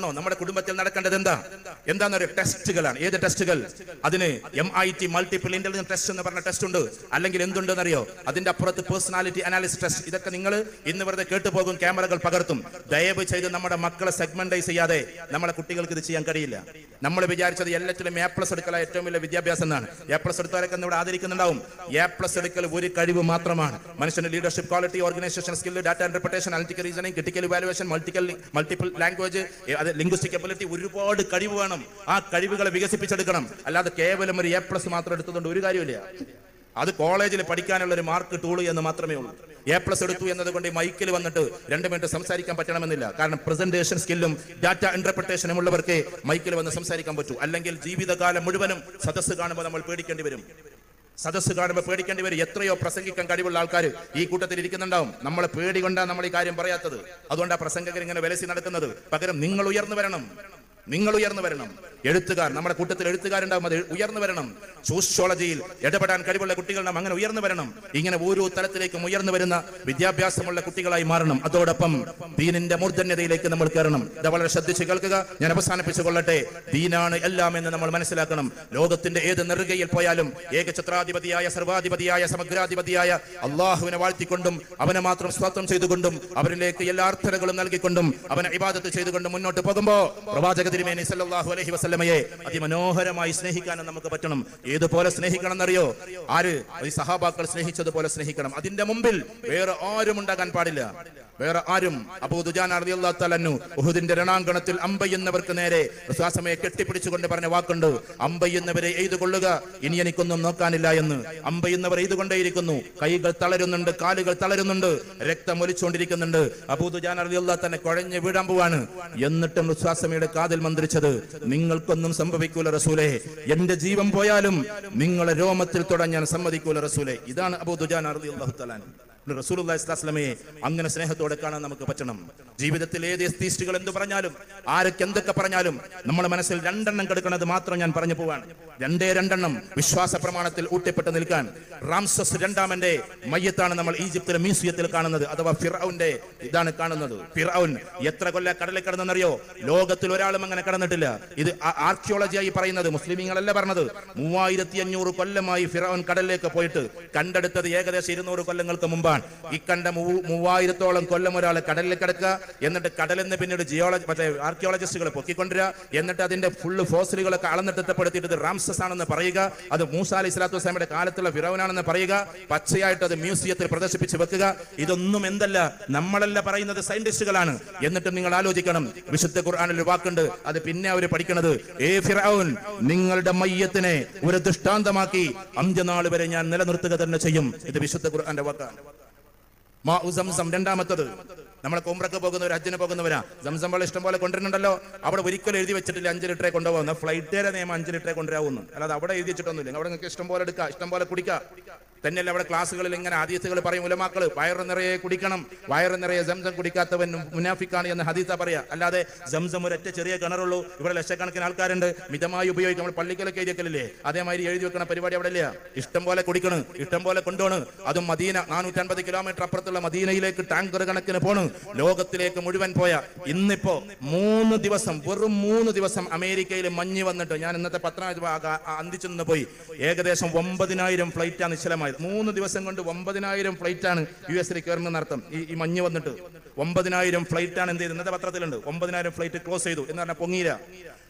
ആണോ നമ്മുടെ കുടുംബത്തിൽ നടക്കേണ്ടത് എന്താ? എന്താണെന്നൊരു ടെസ്റ്റുകളാണ്. ഏത് ടെസ്റ്റുകൾ? അതിന് M I T multiple intelligence test എന്ന് പറഞ്ഞ ടെസ്റ്റ് ഉണ്ട്. അല്ലെങ്കിൽ എന്തുണ്ടെന്നറിയോ? അതിന്റെ അപ്പുറത്ത് പേഴ്സണാലിറ്റി അനാലിസിസ് ടെസ്റ്റ് ഇതൊക്കെ നിങ്ങൾ ഇന്ന് വെറുതെ കേട്ടുപോകും ക്യാമറകൾ പകർത്തും. ദയവ് ചെയ്ത് നമ്മുടെ മക്കളെ സെഗ്മെന്റൈസ് ചെയ്യാതെ നമ്മുടെ കുട്ടികൾക്ക് ഇത് ചെയ്യാൻ കഴിയില്ല. നമ്മൾ വിചാരിച്ചത് എല്ലാത്തിലും എ പ്ലസ് എടുക്കല ഏറ്റവും വലിയ വിദ്യാഭ്യാസം എന്നാണ്. എ പ്ലസ് എടുത്തവരൊക്കെ ഇവിടെ ആദരിക്കുന്നുണ്ടാവും. എ പ്ലസ് എടുക്കൽ ഒരു കഴിവ് മാത്രമാണ്. മനുഷ്യന്റെ leadership quality organisation skill data interpretation analytical reasoning critical evaluation മൾട്ടിക്കൽ multiple language അത് ലിംഗ്വിസ്റ്റിക് എബിലിറ്റി ഒരുപാട് കഴിവ് വേണം. ആ കഴിവുകളെ വികസിപ്പിച്ചെടുക്കണം. അല്ലാതെ കേവലം ഒരു എ പ്ലസ് മാത്രം എടുത്തതുകൊണ്ട് ഒരു കാര്യമില്ല അത് കോളേജിൽ പഠിക്കാനുള്ള ഒരു മാർക്ക് ടൂൾ എന്ന് മാത്രമേ ഉള്ളൂ. എ പ്ലസ് എടുത്തു എന്നതുകൊണ്ട് മൈക്കിൽ വന്നിട്ട് രണ്ട് മിനിറ്റ് സംസാരിക്കാൻ പറ്റണമെന്നില്ല. കാരണം പ്രസന്റേഷൻ സ്കില്ലും ഡാറ്റ ഇന്റർപ്രിട്ടേഷനും ഉള്ളവർക്ക് മൈക്കിൽ വന്ന് സംസാരിക്കാൻ പറ്റൂ. അല്ലെങ്കിൽ ജീവിതകാലം മുഴുവനും സദസ്സ് കാണുമ്പോൾ നമ്മൾ പേടിക്കേണ്ടി വരും. സദസ്സ് കാണുമ്പോൾ പേടിക്കേണ്ടി വരും. എത്രയോ പ്രസംഗിക്കാൻ കഴിവുള്ള ആൾക്കാർ ഈ കൂട്ടത്തിൽ ഇരിക്കുന്നുണ്ടാവും. നമ്മളെ പേടി കൊണ്ടാണ് നമ്മൾ ഈ കാര്യം പറയാത്തത്. അതുകൊണ്ടാണ് പ്രസംഗകർ ഇങ്ങനെ വിലസി നടക്കുന്നത്. പകരം നിങ്ങൾ ഉയർന്നു വരണം. നിങ്ങൾ ഉയർന്നു വരണം. എഴുത്തുകാർ നമ്മുടെ കൂട്ടത്തിൽ എഴുത്തുകാരുണ്ടാവും അത് ഉയർന്നു വരണം. സോഷ്യോളജിയിൽ ഇടപെടാൻ കഴിവുള്ള കുട്ടികളുണ്ടാവും അങ്ങനെ ഉയർന്നു വരണം. ഇങ്ങനെ ഓരോ തലത്തിലേക്കും ഉയർന്നു വരുന്ന വിദ്യാഭ്യാസമുള്ള കുട്ടികളായി മാറണം. അതോടൊപ്പം ദീനിന്റെ മൂർധന്യതയിലേക്ക് നമ്മൾ കയറണം. ഇത് വളരെ ശ്രദ്ധിച്ച് കേൾക്കുക. ഞാൻ അവസാനിപ്പിച്ചു കൊള്ളട്ടെ ദീനാണ് എല്ലാം എന്ന് നമ്മൾ മനസ്സിലാക്കണം. ലോകത്തിന്റെ ഏത് നെറുകയിൽ പോയാലും ഏകഛത്രാധിപതിയായ സർവാധിപതിയായ സമഗ്രാധിപതിയായ അള്ളാഹുവിനെ വാഴ്ത്തിക്കൊണ്ടും അവനെ മാത്രം സ്വാത്രം ചെയ്തുകൊണ്ടും അവരിലേക്ക് എല്ലാ അർത്ഥനകളും നൽകിക്കൊണ്ടും അവനെ ഇബാദത്ത് ചെയ്തുകൊണ്ട് മുന്നോട്ട് പോകുമ്പോ പ്രവാചക തിരുമേനി സല്ലല്ലാഹു അലൈഹി വസല്ലമയെ അതിമനോഹരമായി സ്നേഹിക്കാനും നമുക്ക് പറ്റണം. ഏതുപോലെ സ്നേഹിക്കണം എന്നറിയോ ആര് സഹാബാക്കൾ സ്നേഹിച്ചതുപോലെ സ്നേഹിക്കണം. അതിന്റെ മുമ്പിൽ വേറെ ആരും ഉണ്ടാകാൻ പാടില്ല. വേറെ ആരും അബൂദുജാനു ഉഹുദിന്റെ രണാങ്കണത്തിൽ അമ്പയ്യുന്നവർക്ക് നേരെ വിശ്വാസമയെ കെട്ടിപ്പിടിച്ചുകൊണ്ട് പറഞ്ഞ വാക്കുണ്ട്. അമ്പയ്യുന്നവരെ എഴുതുകൊള്ളുക ഇനി എനിക്കൊന്നും നോക്കാനില്ല എന്ന്. അമ്പയ്യുന്നവർ എഴുതുകൊണ്ടേയിരിക്കുന്നു. കൈകൾ തളരുന്നുണ്ട് കാലുകൾ തളരുന്നുണ്ട് രക്തം ഒലിച്ചുകൊണ്ടിരിക്കുന്നുണ്ട്. അബൂദുജാൻ റളിയല്ലാഹു തന്നെ കുഴഞ്ഞു വീഴാൻ പോവാണ്. എന്നിട്ടും വിശ്വാസമയുടെ കാതിൽ മന്ത്രിച്ചത് നിങ്ങൾക്കൊന്നും സംഭവിക്കൂല റസൂലെ. എന്റെ ജീവൻ പോയാലും നിങ്ങളെ രോമത്തിൽ തൊടാൻ ഞാൻ സമ്മതിക്കൂല റസൂലെ. ഇതാണ് റളിയല്ലാഹു തആല വസല്ലമയെ അങ്ങനെ സ്നേഹത്തോടെ കാണാൻ നമുക്ക് പറ്റണം. ജീവിതത്തിൽ ഏത് എസ്തീസ്റ്റുകൾ എന്ത് പറഞ്ഞാലും ആരൊക്കെ എന്തൊക്കെ പറഞ്ഞാലും നമ്മുടെ മനസ്സിൽ രണ്ടെണ്ണം കെടുക്കുന്നത് മാത്രം ഞാൻ പറഞ്ഞു പോവാണ്. രണ്ടേ രണ്ടെണ്ണം വിശ്വാസ പ്രമാണത്തിൽ ഊട്ടിപ്പെട്ട് നിൽക്കാൻ. റാംസസ് രണ്ടാമന്റെ മയ്യത്താണ് നമ്മൾ ഈജിപ്തിലെ മ്യൂസിയത്തിൽ കാണുന്നത് അഥവാ ഫിറൌന്റെ ഇതാണ് കാണുന്നത്. ഫിറൌൻ എത്ര കൊല്ല കടലിൽ കിടന്നെന്നറിയോ? ലോകത്തിൽ ഒരാളും അങ്ങനെ കടന്നിട്ടില്ല. ഇത് ആർക്കിയോളജിയായി പറയുന്നത് മുസ്ലിമീങ്ങളല്ല പറഞ്ഞത്. മൂവായിരത്തി അഞ്ഞൂറ് കൊല്ലമായി ഫിറൌൻ കടലിലേക്ക് പോയിട്ട് കണ്ടെടുത്തത് ഏകദേശം ഇരുന്നൂറ് കൊല്ലങ്ങൾക്ക് മുമ്പാണ് ഈ കണ്ട മൂവായിരത്തോളം കൊല്ലം ഒരാൾ കടലിൽ കിടക്കുക എന്നിട്ട് കടലിൽ നിന്ന് പിന്നീട് ജിയോളജി മറ്റേ ആർക്കിയോളജിസ്റ്റുകൾ പൊക്കിക്കൊണ്ടുവരിക എന്നിട്ട് അതിന്റെ ഫുള്ള് ഫോസിലുകളൊക്കെ അളന്നിട്ടപ്പെടുത്തിയിട്ട് റാംസസ് ആണെന്ന് പറയുക അത് മൂസ അലി സ്വലാത്തു വസ്ലാമിയുടെ കാലത്തുള്ള വിറവനാണെന്ന് പറയുക പച്ചയായിട്ട് അത് മ്യൂസിയത്തിൽ പ്രദർശിപ്പിച്ച് വെക്കുക. ഇതൊന്നും എന്തല്ല നമ്മളല്ല പറയുന്നത് സയന്റിസ്റ്റുകളാണ് എന്നിട്ട് നിങ്ങൾ ആലോചിക്കണം വിശുദ്ധ ഖുർആാനിൽ വാക്കുണ്ട് അത് പിന്നെ അവർ പഠിക്കണത് ഏ ഫിറൌൻ നിങ്ങളുടെ മയ്യത്തിനെ ഒരു ദൃഷ്ടാന്തമാക്കി അന്ത്യനാൾ വരെ ഞാൻ നിലനിർത്തുക തന്നെ ചെയ്യും. ഇത് വിശുദ്ധ ഖുർആന്റെ വാക്കാണ്. മാ ഉസംസം സംസം രണ്ടാമത്തത്. നമ്മളെ കുമ്പ്രക്ക് പോകുന്നവർ ഹജ്ജിന് പോകുന്നവരാ. സംസം വെള്ളം ഇഷ്ടം പോലെ കൊണ്ടുവരുന്നുണ്ടല്ലോ. അവിടെ ഒരിക്കലും എഴുതി വെച്ചിട്ടില്ല അഞ്ച് ലിറ്ററെ കൊണ്ടുപോകുന്ന ഫ്ലൈറ്റേരെ നിയമം അഞ്ച് ലിറ്ററെ കൊണ്ടുവരാവുന്നു. അല്ലാതെ അവിടെ എഴുതി വെച്ചിട്ടൊന്നുമില്ല. അവിടെ നിങ്ങൾക്ക് ഇഷ്ടം പോലെ എടുക്കുക ഇഷ്ടം പോലെ കുടിക്കുക തന്നെയല്ല അവിടെ ക്ലാസ്സുകളിൽ ഇങ്ങനെ ആദ്യത്തുകൾ പറയും ഉലമാക്കൾ വയറ് നിറയെ കുടിക്കണം. വയറ് നിറയെ സംസം കുടിക്കാത്തവൻ മുനാഫിക്കാണ് എന്ന് ഹദീസ പറയാ. അല്ലാതെ സംസം ഒരൊറ്റ ചെറിയ കിണറുള്ളൂ. ഇവിടെ ലക്ഷക്കണക്കിന് ആൾക്കാരുണ്ട്. മിതമായി ഉപയോഗിക്കും. നമ്മൾ പള്ളിക്കലൊക്കെ എഴുതിയക്കലില്ലേ അതേമാതിരി എഴുതി വെക്കണ പരിപാടി അവിടെ ഇല്ല. ഇഷ്ടം പോലെ കുടിക്കണം ഇഷ്ടം പോലെ കൊണ്ടുപോണ്. അതും മദീന നാനൂറ്റൻപത് കിലോമീറ്റർ അപ്പുറത്തുള്ള മദീനയിലേക്ക് ടാങ്കർ കണക്കിന് പോണ്. ലോകത്തിലേക്ക് മുഴുവൻ പോയ ഇന്നിപ്പോ മൂന്ന് ദിവസം വെറും മൂന്ന് ദിവസം അമേരിക്കയിൽ മഞ്ഞ് വന്നിട്ട് ഞാൻ ഇന്നത്തെ പത്രം അന്തിച്ചു നിന്ന് പോയി. ഏകദേശം ഒമ്പതിനായിരം ഫ്ലൈറ്റ് ആണ് നിശ്ചലമായത്. മൂന്ന് ദിവസം കൊണ്ട് ഒമ്പതിനായിരം ഫ്ലൈറ്റ് ആണ് യു എസിൽ കയറുന്ന അർത്ഥം. ഈ ഈ മഞ്ഞ് വന്നിട്ട് ഒമ്പതിനായിരം ഫ്ലൈറ്റ് ആണ് എന്ത് ചെയ്തത്? ഇന്നത്തെ പത്രത്തിലുണ്ട്. ഒമ്പതിനായിരം ഫ്ലൈറ്റ് ക്ലോസ് ചെയ്തു. എന്ന് പറഞ്ഞാൽ പൊങ്ങിയില്ല.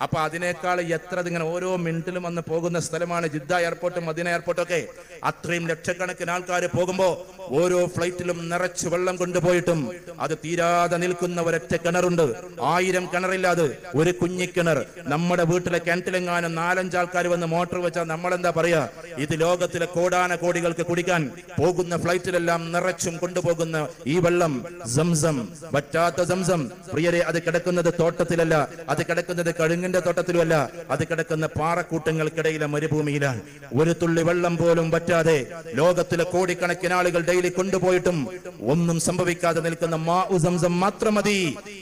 അപ്പൊ അതിനേക്കാൾ എത്ര ഇതിങ്ങനെ ഓരോ മിനിറ്റിലും വന്ന് പോകുന്ന സ്ഥലമാണ് ജിദ്ദ എയർപോർട്ടും മദീന എയർപോർട്ടും ഒക്കെ. അത്രയും ലക്ഷക്കണക്കിന് ആൾക്കാർ പോകുമ്പോൾ ഓരോ ഫ്ലൈറ്റിലും നിറച്ച് വെള്ളം കൊണ്ടുപോയിട്ടും അത് തീരാതെ നിൽക്കുന്ന ഒരൊറ്റ കിണറുണ്ട്. ആയിരം കിണറില്ലാതെ ഒരു കുഞ്ഞിക്കിണർ നമ്മുടെ വീട്ടിലെ കിണറ്റിലെങ്ങാനും നാലഞ്ചാൾക്കാർ വന്ന് മോട്ടോർ വെച്ചാൽ നമ്മളെന്താ പറയാ? ഇത് ലോകത്തിലെ കോടാന കോടികൾക്ക് കുടിക്കാൻ പോകുന്ന ഫ്ലൈറ്റിലെല്ലാം നിറച്ചും കൊണ്ടുപോകുന്ന ഈ വെള്ളം സംസം. വറ്റാത്ത സംസം. പ്രിയരെ അത് കിടക്കുന്നത് തോട്ടത്തിലല്ല. അത് കിടക്കുന്നത് കഴുങ്ങ തെങ്ങിന്റെ തോട്ടത്തിലുമല്ല അത് കിടക്കുന്ന പാറക്കൂട്ടങ്ങൾക്കിടയിലെ മരുഭൂമിയിലാണ്. ഒരു തുള്ളി വെള്ളം പോലും പറ്റാതെ ലോകത്തിലെ കോടിക്കണക്കിന് ആളുകൾ ഡെയിലി കൊണ്ടുപോയിട്ടും ഒന്നും സംഭവിക്കാതെ നിൽക്കുന്ന മാ ഉസംസം മാത്രം മതി.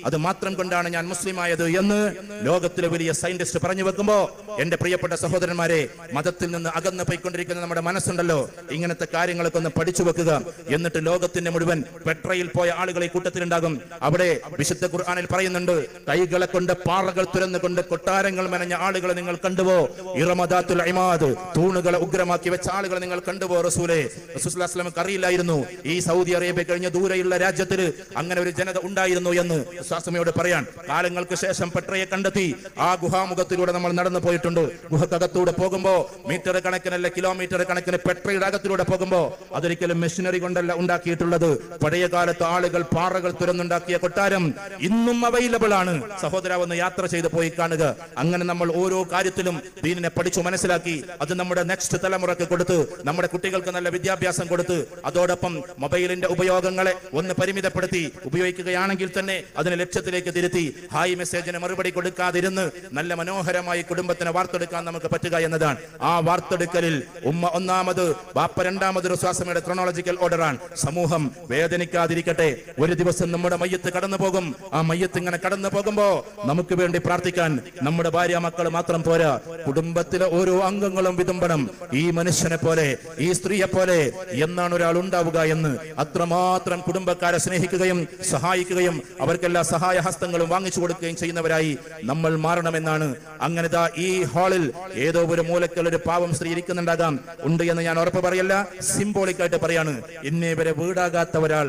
അത് മാത്രം കൊണ്ടാണ് ഞാൻ മുസ്ലിം ആയത് എന്ന് ലോകത്തിലെ വലിയ സയന്റിസ്റ്റ് പറഞ്ഞു വെക്കുമ്പോ എന്റെ പ്രിയപ്പെട്ട സഹോദരന്മാരെ മതത്തിൽ നിന്ന് അകന്നു പോയിക്കൊണ്ടിരിക്കുന്ന നമ്മുടെ മനസ്സുണ്ടല്ലോ. ഇങ്ങനത്തെ കാര്യങ്ങളൊക്കെ ഒന്ന് പഠിച്ചു വെക്കുക. എന്നിട്ട് ലോകത്തിന്റെ മുഴുവൻ പെട്രയിൽ പോയ ആളുകളെ കൂട്ടത്തിലുണ്ടാകും. അവിടെ വിശുദ്ധ ഖുർആാനിൽ പറയുന്നുണ്ട് കൈകളെ കൊണ്ട് പാറകൾ തുരന്നുകൊണ്ട് കൊട്ടാരങ്ങൾ മെനഞ്ഞ ആളുകളെ നിങ്ങൾ കണ്ടുവോ? ഇറമദാത്തുൽ ഇമാദ് തൂണുകളെ ഉഗ്രമാക്കി വെച്ച ആളുകളെ നിങ്ങൾ കണ്ടുവോ റസൂലെ? റസൂസ്ലാസ്ലമക്ക് അറിയില്ലായിരുന്നു. ഈ സൗദി അറേബ്യ കഴിഞ്ഞ ദൂരെയുള്ള രാജ്യത്തിൽ അങ്ങനെ ഒരു ജനത ഉണ്ടായിരുന്നു എന്ന് സ്വാസമയോട് പറയാൻ. കാലങ്ങൾക്ക് ശേഷം പെട്രയെ കണ്ടെത്തി. ആ ഗുഹാമുഖത്തിലൂടെ നമ്മൾ നടന്നു പോയിട്ടുണ്ട്. ഗുഹക്കകത്തൂടെ പോകുമ്പോ മീറ്റർ കണക്കിനല്ല കിലോമീറ്റർ കണക്കിന് പെട്രയുടെ അകത്തിലൂടെ പോകുമ്പോ അതൊരിക്കലും മെഷീനറി കൊണ്ടല്ല ഉണ്ടാക്കിയിട്ടുള്ളത്. പഴയ കാലത്ത് ആളുകൾ പാറകൾ തുരന്നുണ്ടാക്കിയ കൊട്ടാരം ഇന്നും അവൈലബിൾ ആണ്. സഹോദര ഒന്ന് യാത്ര ചെയ്ത് പോയി കാണുക. അങ്ങനെ നമ്മൾ ഓരോ കാര്യത്തിലും ദീനിനെ പഠിച്ചു മനസ്സിലാക്കി അത് നമ്മുടെ നെക്സ്റ്റ് തലമുറയ്ക്ക് കൊടുത്ത് നമ്മുടെ കുട്ടികൾക്ക് നല്ല വിദ്യാഭ്യാസം കൊടുത്ത് അതോടൊപ്പം മൊബൈലിന്റെ ഉപയോഗങ്ങളെ ഒന്ന് പരിമിതപ്പെടുത്തി ഉപയോഗിക്കുകയാണെങ്കിൽ തന്നെ അതിനെ ലക്ഷ്യത്തിലേക്ക് തിരുത്തി ഹായ് മെസ്സേജിന് മറുപടി കൊടുക്കാതിരുന്ന് നല്ല മനോഹരമായി കുടുംബത്തിനെ വാർത്തെടുക്കാൻ നമുക്ക് പറ്റുക എന്നതാണ്. ആ വാർത്തെടുക്കലിൽ ഉമ്മ ഒന്നാമത് ബാപ്പ രണ്ടാമത് ശ്വാസമയുടെ ക്രോണോളജിക്കൽ ഓർഡറാണ് സമൂഹം വേദനിക്കാതിരിക്കട്ടെ ഒരു ദിവസം നമ്മുടെ മയ്യത്ത് കടന്നു പോകും ആ മയ്യത്ത് ഇങ്ങനെ കടന്നു പോകുമ്പോ നമുക്ക് വേണ്ടി പ്രാർത്ഥിക്കാൻ നമ്മുടെ ഭാര്യ മക്കൾ മാത്രം പോരാ. കുടുംബത്തിലെ ഓരോ അംഗങ്ങളും വിതുമ്പണം. ഈ മനുഷ്യനെ പോലെ ഈ സ്ത്രീയെ പോലെ എന്നാണ് ഒരാൾ ഉണ്ടാവുക എന്ന് അത്രമാത്രം കുടുംബക്കാരെ സ്നേഹിക്കുകയും സഹായിക്കുകയും അവർക്കെല്ലാ സഹായ ഹസ്തങ്ങളും വാങ്ങിച്ചു കൊടുക്കുകയും ചെയ്യുന്നവരായി നമ്മൾ മാറണമെന്നാണ്. അങ്ങനെ ഈ ഹാളിൽ ഏതോ ഒരു മൂലക്കൽ ഒരു പാവം സ്ത്രീ ഇരിക്കുന്നുണ്ടാകാം. ഉണ്ട് എന്ന് ഞാൻ ഉറപ്പ് പറയല്ല സിംബോളിക് ആയിട്ട് പറയാണ്. ഇന്നേ വരെ വീടാകാത്ത ഒരാൾ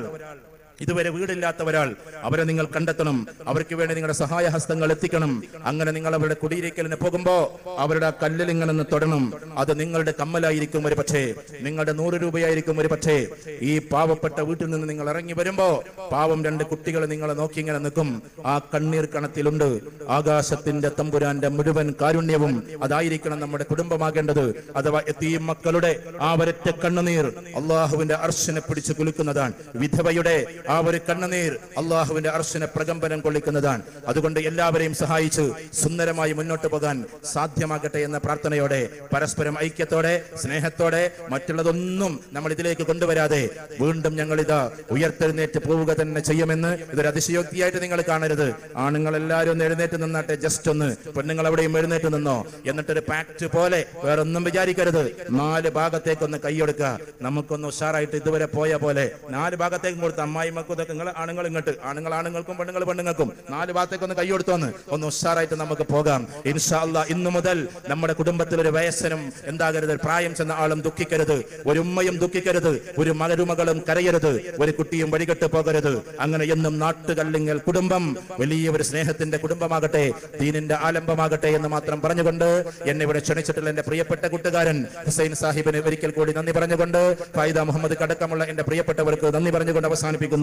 ഇതുവരെ വീടില്ലാത്ത ഒരാൾ അവരെ നിങ്ങൾ കണ്ടെത്തണം. അവർക്ക് വേണ്ടി നിങ്ങളുടെ സഹായ ഹസ്തങ്ങൾ എത്തിക്കണം. അങ്ങനെ നിങ്ങൾ അവരുടെ കുടിയിരിക്കലിന് പോകുമ്പോ അവരുടെ ആ കല്ലിൽ ഇങ്ങനെ തൊടണം. അത് നിങ്ങളുടെ കമ്മലായിരിക്കും ഒരു പക്ഷേ. നിങ്ങളുടെ നൂറ് രൂപയായിരിക്കും ഒരു പക്ഷേ. ഈ പാവപ്പെട്ട വീട്ടിൽ നിന്ന് നിങ്ങൾ ഇറങ്ങി വരുമ്പോ പാവം രണ്ട് കുട്ടികൾ നിങ്ങളെ നോക്കി ഇങ്ങനെ നിൽക്കും. ആ കണ്ണീർ കണത്തിലുണ്ട്. ആകാശത്തിന്റെ തമ്പുരാന്റെ മുഴുവൻ കാരുണ്യവും അതായിരിക്കണം നമ്മുടെ കുടുംബമാകേണ്ടത്. അഥവാ എത്തിയും മക്കളുടെ ആ വരറ്റ കണ്ണുനീർ അള്ളാഹുവിന്റെ അർശനെ പിടിച്ചു കുലുക്കുന്നതാണ്. വിധവയുടെ ആ ഒരു കണ്ണുനീർ അള്ളാഹുവിന്റെ അർശിനെ പ്രകമ്പനം കൊള്ളിക്കുന്നതാണ്. അതുകൊണ്ട് എല്ലാവരെയും സഹായിച്ച് സുന്ദരമായി മുന്നോട്ട് പോകാൻ സാധ്യമാകട്ടെ എന്ന പ്രാർത്ഥനയോടെ പരസ്പരം ഐക്യത്തോടെ സ്നേഹത്തോടെ മറ്റുള്ളതൊന്നും നമ്മൾ ഇതിലേക്ക് കൊണ്ടുവരാതെ വീണ്ടും ഞങ്ങൾ ഇത് ഉയർത്തെഴുന്നേറ്റ് പോവുക തന്നെ ചെയ്യുമെന്ന് ഇതൊരു അതിശയോക്തിയായിട്ട് നിങ്ങൾ കാണരുത്. ആണുങ്ങൾ എല്ലാവരും ഒന്ന് എഴുന്നേറ്റ് നിന്നാട്ടെ ജസ്റ്റ് ഒന്ന് പെണ്ണുങ്ങൾ അവിടെയും എഴുന്നേറ്റ് നിന്നോ. എന്നിട്ടൊരു പാക്ട് പോലെ വേറൊന്നും വിചാരിക്കരുത്. നാല് ഭാഗത്തേക്കൊന്ന് കൈയെടുക്കുക നമുക്കൊന്ന് ഉഷാറായിട്ട് ഇതുവരെ പോയ പോലെ നാല് ഭാഗത്തേക്കും കൊടുത്ത് അമ്മായിമക്കും ഇതൊക്കെ നിങ്ങൾ ആണുങ്ങൾ ഇങ്ങോട്ട്. ആണുങ്ങൾ ആണുങ്ങൾക്കും പെണ്ണുങ്ങൾ പെണ്ണുങ്ങൾക്കും. നാല് ഭാഗത്തേക്ക് ഒന്ന് കൈയ്യെടുത്തു വന്ന്. ഒന്ന് ഉഷാറായിട്ട് നമുക്ക് പോകാം. ഇൻഷാല്ല ഇന്നു മുതൽ നമ്മുടെ കുടുംബത്തിൽ ഒരു വയസ്സനും എന്താകരുത് പ്രായം ചെന്ന ആളും ദുഃഖിക്കരുത്. ഒരു ഉമ്മയും ദുഃഖിക്കരുത്. ഒരു മകരുമകളും കരയരുത്. ഒരു കുട്ടിയും വഴികെട്ട് പോകരുത്. അങ്ങനെ എന്നും നാട്ടുകല്ലിങ്ങൽ കുടുംബം വലിയ ഒരു സ്നേഹത്തിന്റെ കുടുംബമാകട്ടെ ദീനിന്റെ ആലംബമാകട്ടെ എന്ന് മാത്രം പറഞ്ഞുകൊണ്ട് എന്നെ ഇവിടെ ക്ഷണിച്ചിട്ടുള്ള എന്റെ പ്രിയപ്പെട്ട കൂട്ടുകാരൻ ഹുസൈൻ സാഹിബിന് ഒരിക്കൽ കൂടി നന്ദി പറഞ്ഞുകൊണ്ട് ഫൈദ മുഹമ്മദ് കടക്കമുള്ള എന്റെ പ്രിയപ്പെട്ടവർക്ക് നന്ദി പറഞ്ഞുകൊണ്ട് അവസാനിപ്പിക്കുന്നു.